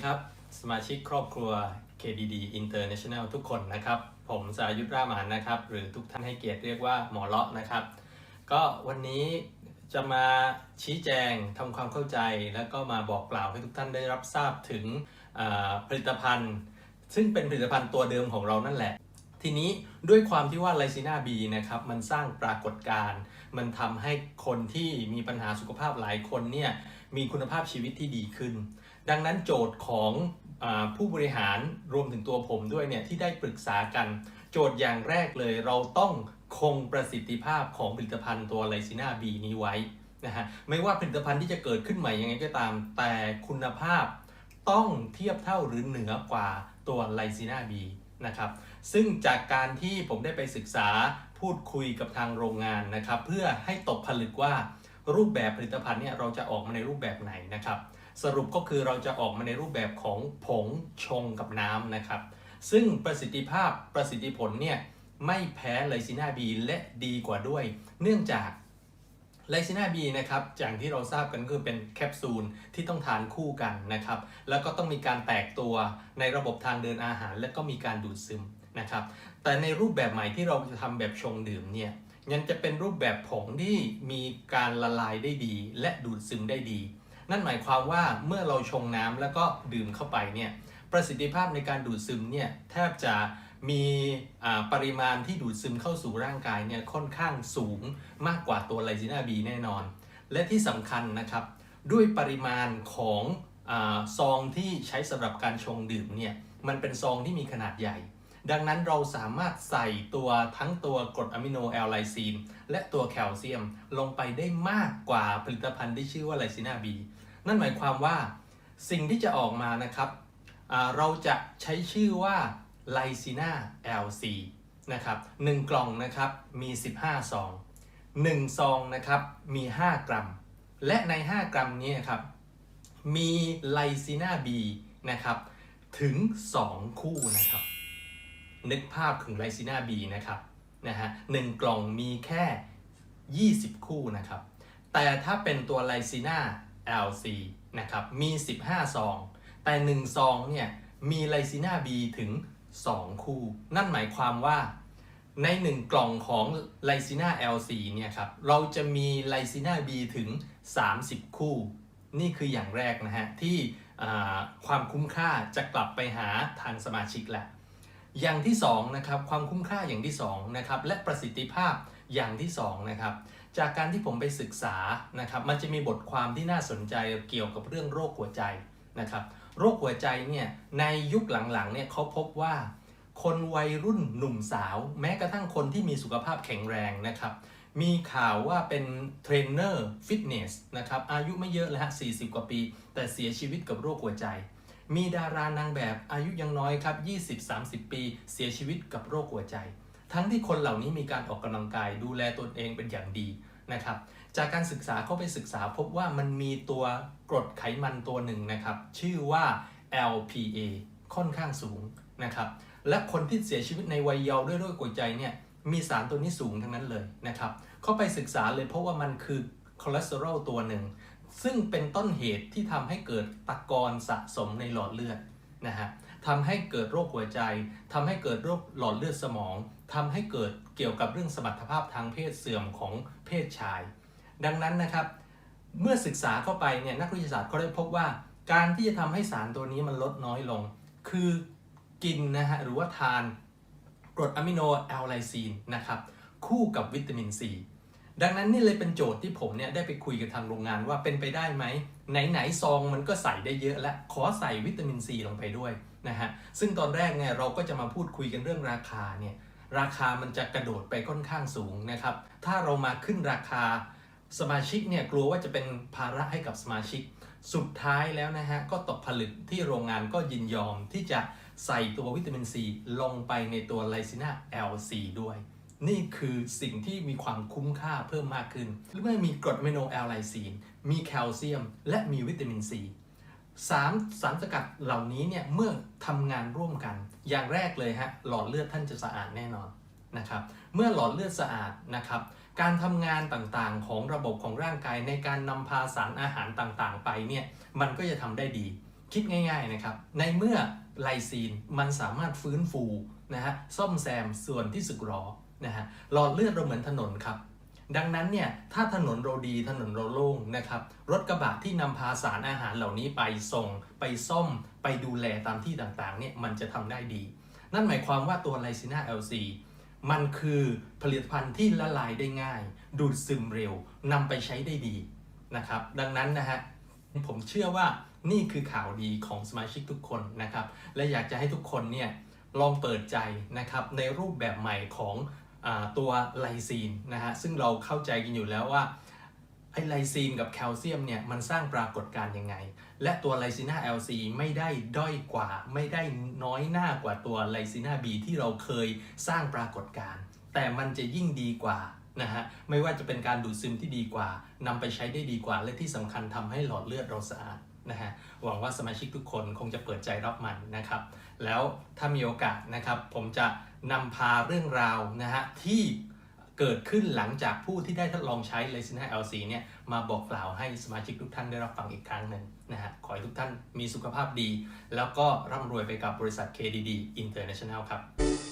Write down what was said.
ดีครับ สมาชิกครอบครัว KDD International ทุกคนนะครับ ผมสายุทธรามานนะครับ หรือทุกท่านให้เกียรติเรียกว่าหมอเลาะนะครับ ก็วันนี้จะมาชี้แจงทำความเข้าใจ แล้วก็มาบอกกล่าวให้ทุกท่านได้รับทราบถึงผลิตภัณฑ์ ซึ่งเป็นผลิตภัณฑ์ตัวเดิมของเรานั่นแหละ ทีนี้ด้วยความที่ว่าไลซีนาบีนะครับมันสร้างปรากฏการณ์ มันทำให้คนที่มีปัญหาสุขภาพหลายคนเนี่ยมีคุณภาพชีวิตที่ดีขึ้น ดังนั้นโจทย์ของอผู้บริหารรวมถึงตัวผมด้วยเนี่ยที่ได้ปรึกษากัน โจทย์อย่างแรกเลยเราต้องคงประสิทธิภาพของผลิตภัณฑ์ตัวไลซีนาบีนี้ไว้นะฮะไม่ว่าผลิตภัณฑ์ที่จะเกิดขึ้นใหม่ยังไงก็ตาม แต่คุณภาพต้องเทียบเท่าหรือเหนือกว่าตัวไลซีนาบีนะครับซึ่งจากการที่ผมได้ไปศึกษาพูดคุยกับทางโรงงานนะครับ เพื่อให้ตกผลึกว่า รูปแบบผลิตภัณฑ์เนี่ยเราจะออกมาในรูปแบบไหนนะครับ สรุปก็คือเราจะออกมาในรูปแบบของผงชงกับน้ำนะครับ ซึ่งประสิทธิภาพประสิทธิผลเนี่ยไม่แพ้ไลซินาบีและดีกว่าด้วย เนื่องจากไลซินาบีนะครับอย่างที่เราทราบกันคือเป็นแคปซูลที่ต้องทานคู่กันนะครับ แล้วก็ต้องมีการแตกตัวในระบบทางเดินอาหาร และก็มีการดูดซึม นะครับ แต่ในรูปแบบใหม่ที่เราจะทำแบบชงดื่มเนี่ยยังจะเป็นรูปแบบผงที่มีการละลายได้ดี และดูดซึมได้ดี นั่นหมายความว่าเมื่อเราชงน้ำแล้วก็ดื่มเข้าไปเนี่ยประสิทธิภาพในการดูดซึมเนี่ยแทบจะมีปริมาณที่ดูดซึมเข้าสู่ร่างกายเนี่ยค่อนข้างสูงมากกว่าตัวไลซินาบีแน่นอน และที่สำคัญนะครับ ด้วยปริมาณของอซองที่ใช้สำหรับการชงดื่มเนี่ยมันเป็นซองที่มีขนาดใหญ่ ดังนั้นเราสามารถใส่ตัวทั้งตัวกรดอะมิโนแอลไลซีนและตัวแคลเซียมลงไปได้มากกว่าผลิตภัณฑ์ที่ชื่อว่าไลซินาบีนั่นหมายความว่าสิ่งที่จะออกมานะครับเราจะใช้ชื่อว่าไลซินา LC นะครับ1กล่องนะครับมี 15 ซอง 1 ซองนะครับมี 5 กรัม และใน 5 กรัมนี้ครับมีไลซินาบีนะครับถึง 2 คู่นะครับ นึกภาพถึงไลซินาบีนะครับนะฮะหนึ่งกล่องมีแค่ 20 คู่นะครับ แต่ถ้าเป็นตัวไลซินา LC นะครับมี 15 ซอง แต่ 1 ซองเนี่ยมีไลซินาบีถึง 2 คู่ นั่นหมายความว่าใน 1 กล่องของไลซินา LC เนี่ยครับเราจะมีไลซินาบีถึง 30 คู่ นี่คืออย่างแรกนะฮะที่ความคุ้มค่าจะกลับไปหาทางสมาชิกแหละ อย่างที่2นะครับความคุ้มค่าอย่างที่2นะครับและประสิทธิภาพอย่างที่2นะครับจากการที่ผมไปศึกษานะครับมันจะมีบทความที่น่าสนใจเกี่ยวกับเรื่องโรคหัวใจนะครับโรคหัวใจเนี่ยในยุคหลังๆเนี่ยเขาพบว่า คนวัยรุ่นหนุ่มสาว แม้กระทั่งคนที่มีสุขภาพแข็งแรงนะครับมีข่าวว่าเป็นเทรนเนอร์ฟิตเนสนะครับอายุไม่เยอะเลยฮะ40 กว่าปี แต่เสียชีวิตกับโรคหัวใจ มีดารานางแบบอายุยังน้อยครับ 20-30 ปี เสียชีวิตกับโรคหัวใจ ทั้งที่คนเหล่านี้มีการออกกำลังกายดูแลตนเองเป็นอย่างดีนะครับ จากการศึกษาเข้าไปศึกษาพบว่ามันมีตัวกรดไขมันตัวหนึ่งนะครับ ชื่อว่า LPA ค่อนข้างสูงนะครับ และคนที่เสียชีวิตในวัยเยาว์ด้วยโรคหัวใจเนี่ยมีสารตัวนี้สูงทั้งนั้นเลยนะครับ เข้าไปศึกษาเลยเพราะว่ามันคือคอเลสเตอรอลตัวหนึ่ง ซึ่งเป็นต้นเหตุที่ทำให้เกิดตะกอนสะสมในหลอดเลือดนะฮะทำให้เกิดโรคหัวใจทำให้เกิดโรคหลอดเลือดสมองทำให้เกิดเกี่ยวกับเรื่องสมรรถภาพทางเพศเสื่อมของเพศชาย ดังนั้นนะครับ เมื่อศึกษาเข้าไปเนี่ยนักวิทยาศาสตร์เขาได้พบว่า การที่จะทำให้สารตัวนี้มันลดน้อยลง คือกินนะฮะหรือว่าทานกรดอะมิโนแอลไลซีนนะครับคู่กับวิตามินซี ดังนั้นนี่เลยเป็นโจทย์ที่ผมเนี่ยได้ไปคุยกับทางโรงงานว่าเป็นไปได้ไหมไหนๆซองมันก็ใส่ได้เยอะแล้วขอใส่วิตามินซีลงไปด้วยนะฮะซึ่งตอนแรกเนี่ยเราก็จะมาพูดคุยกันเรื่องราคาเนี่ยราคามันจะกระโดดไปค่อนข้างสูงนะครับ ถ้าเรามาขึ้นราคาสมาชิกเนี่ยกลัวว่าจะเป็นภาระให้กับสมาชิก สุดท้ายแล้วนะฮะก็ตกผลึกที่โรงงานก็ยินยอมที่จะใส่ตัววิตามินซีลงไปในตัวไลซินา LC ด้วย นี่คือสิ่งที่มีความคุ้มค่าเพิ่มมากขึ้นเมื่อมีกรดอะมิโนแอลไลซีน มีแคลเซียม และมีวิตามินซีสามสารสกัดเหล่านี้เนี่ยเมื่อทำงานร่วมกัน อย่างแรกเลยฮะหลอดเลือดท่านจะสะอาดแน่นอนนะครับเมื่อหลอดเลือดสะอาดนะครับการทำงานต่างๆของระบบของร่างกายในการนำพาสารอาหารต่างๆ ไปเนี่ยมันก็จะทำได้ดี คิดง่ายๆนะครับในเมื่อไลซีนมันสามารถฟื้นฟูนะฮะซ่อมแซมส่วนที่สึกหรอ นะฮะหลอดเลือดเราเหมือนถนนครับ ดังนั้นเนี่ยถ้าถนนเราดีถนนเราโล่งนะครับรถกระบะที่นำพาสารอาหารเหล่านี้ไปส่ง ไปซ่อม ไปดูแลตามที่ต่างๆเนี่ยมันจะทำได้ดี นั่นหมายความว่าตัวไลซิน่า LC มันคือผลิตภัณฑ์ที่ละลายได้ง่าย ดูดซึมเร็วนำไปใช้ได้ดีนะครับดังนั้นนะฮะผมเชื่อว่านี่คือข่าวดีของสมาชิกทุกคนนะครับ และอยากจะให้ทุกคนเนี่ยลองเปิดใจนะครับในรูปแบบใหม่ของ ตัวไลซีนนะฮะซึ่งเราเข้าใจกันอยู่แล้วว่าไอไลซีนกับแคลเซียมเนี่ยมันสร้างปรากฏการณ์ยังไง และตัวไลซีนา LC ไม่ได้ด้อยกว่า ไม่ได้น้อยหน้ากว่าตัวไลซีนา B ที่เราเคยสร้างปรากฏการณ์แต่มันจะยิ่งดีกว่านะฮะไม่ว่าจะเป็นการดูดซึมที่ดีกว่านำไปใช้ได้ดีกว่า และที่สำคัญทำให้หลอดเลือดเราสะอาด นะฮะหวังว่าสมาชิกทุกคนคงจะเปิดใจรับมันนะครับ แล้วถ้ามีโอกาสนะครับ ผมจะนำพาเรื่องราวนะฮะที่เกิดขึ้นหลังจากผู้ที่ได้ทดลองใช้ l e s i n a LC เนี่ยมาบอกกล่าวให้สมาชิกทุกท่านได้รับฟังอีกครั้งหนึ่งนะฮะขอให้ทุกท่านมีสุขภาพดี แล้วก็ร่ำรวยไปกับบริษัท KDD International ครับ